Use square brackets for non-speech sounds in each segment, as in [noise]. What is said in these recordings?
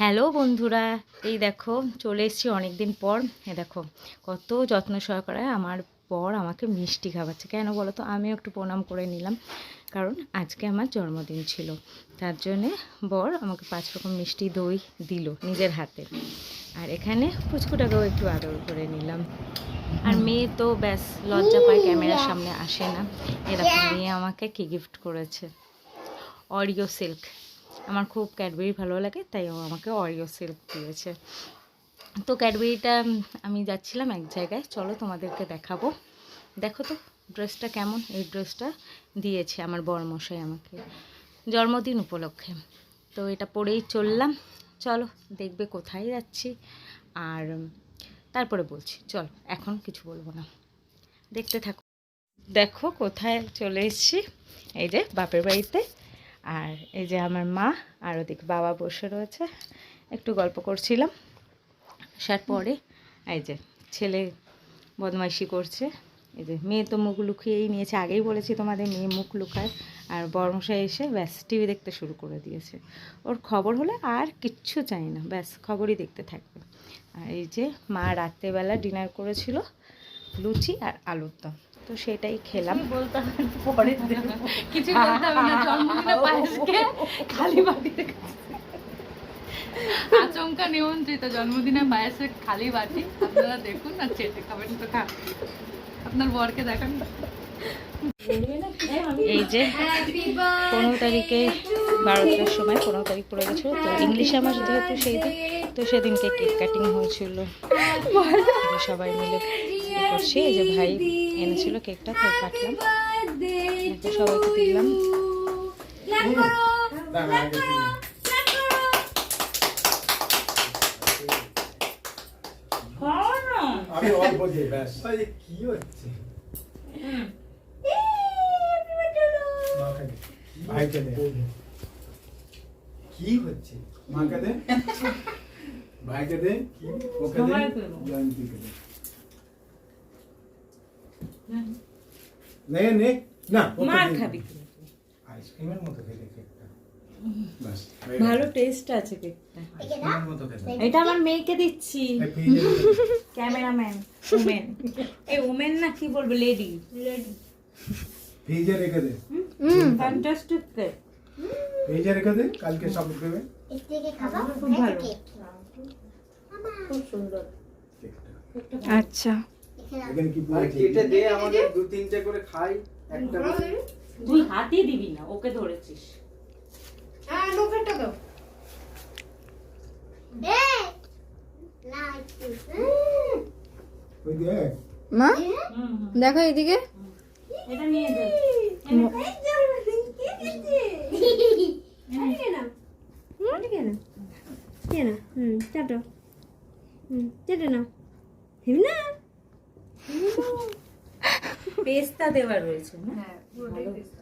Hello বন্ধুরা, এই দেখো চলে এসেছি অনেক দিন পর। এ দেখো, কত যত্ন সহকারে আমার পর আমাকে মিষ্টি খাওয়াচ্ছে। কেন বলো তো? আমিও একটু প্রণাম করে নিলাম, কারণ আজকে আমার জন্মদিন ছিল। তার জন্যে বর আমাকে পাঁচ রকম মিষ্টি দই দিল নিজের হাতে। আর এখানে পুচকুটাকেও একটু আদর করে নিলাম। আর মেয়ে তো ব্যাস, লজ্জা পায়, ক্যামেরার সামনে আসে না। এরকম মেয়ে আমাকে কি গিফট করেছে? অরিও সিল্ক আমার খুব ক্যাডবেরি ভালো লাগে, তাই ও আমাকে অরিও সিল্ক দিয়েছে। তো ক্যাডবেরিটা আমি যাচ্ছিলাম এক জায়গায়। চলো তোমাদেরকে দেখাবো। দেখো তো, ড্রেসটা কেমন? এই ড্রেসটা দিয়েছে আমার বরমশাই আমাকে। জন্মদিন উপলক্ষে। তো এটা পরেই চললাম। চলো, দেখবে কোথায় যাচ্ছি। আর তারপরে বলছি। চলো, এখন কিছু বলব না। দেখতে থাকো। দেখো কোথায় চলে এসছি। এই যে, বাপের বাড়িতে আর এই যে আমার মা আর ওদিকে বাবা বসে রয়েছে। একটু গল্প করছিলাম। আসার পরে এই যে ছেলে বদমাইশি করছে। এই যে মেয়ে তো মুখ লুকিয়েই নিয়েছে। আগেই বলেছি তোমাদের মেয়ে মুখ লুকায়। আর বর্মশাই এসে ব্যাস, টিভি দেখতে শুরু করে দিয়েছে। ওর খবর হলে আর কিচ্ছু চাই না। ব্যাস, খবরই দেখতে থাকবে। আর এই যে মা রাত্রেবেলা ডিনার করেছিল লুচি আর আলুর দম। তো সেটাই খেলাম। পরে কিছু বলতে না জন্মদিনে পায়েসকে খালি বাটিতে আচমকা নিমন্ত্রিত জন্মদিনে পায়েসের খালি বাটি। আপনারা দেখুন আর চেটে খাবেন তো খান। আপনার বরকে দেখান। এই যে পনেরো তারিখে বারোটার সময় পনেরো তারিখ পড়ে গেছিল তো ইংলিশে আমার যেহেতু সেই দিন তো সেদিনকে কেক কাটিং হয়েছিল। সবাই মিলে করছি। এই যে ভাই এনেছিল কেকটা তো কাটলাম। সবাইকে দিলাম আমি অল্প দিই ব্যাস। কি হচ্ছে? মাকে দে। ভাইকে দে। কি হচ্ছে? মাকে দে। [laughs] ভাইকে দে। ওকে দে। জয়ন্তীকে দে। নে নে। না মার খাবি। আইসক্রিমের মতো খেলে কেকটা। ভালো টেস্ট আছে কেকটা। এটা আমার মেয়েকে দিচ্ছি। ক্যামেরাম্যান ওমেন এই ওমেন না কি বলব লেডি ফ্রিজে রেখে দে। ফ্যান্টাস্টিক কেক ফ্রিজে রেখে দে কালকে সব দেবে। খুব? ভালো। কেকটা আচ্ছা। এখানে কি কেটে দে আমাদের দু তিনটে করে খাই একটা। তুই হাতই দিবি না ওকে ধরেছিস। ওই দেখ মা? হুম হুম। দেখো এদিকে। এটা নিয়ে যা। হুম চাটো। হুম চেটে নাও। হিম না? [laughs] পেস্তা দেওয়া রয়েছে হ্যাঁ পুরোটাই ভালো। পেস্তা।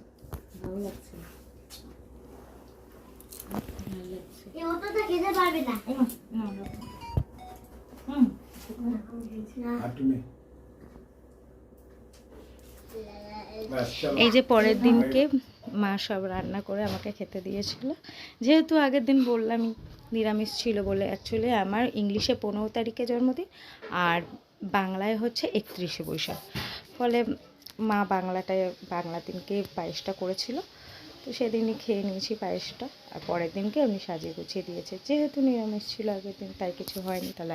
ভালো লাগছে। এই যে পরের দিনকে মা সব রান্না করে আমাকে খেতে দিয়েছিল। যেহেতু আগের দিন বললামই নিরামিষ ছিল বলে অ্যাকচুয়ালি আমার ইংলিশে পনেরো তারিখে জন্মদিন আর বাংলায় হচ্ছে একত্রিশে বৈশাখ। ফলে মা বাংলাটায় বাংলা দিনকে পায়েসটা করেছিল। তো সেদিনই খেয়ে নিয়েছি পায়েসটা। আর পরের দিনকে আমি সাজিয়ে গুছিয়ে দিয়েছি। যেহেতু নিরামিষ ছিল আগের দিন, তাই কিছু হয়নি, তাহলে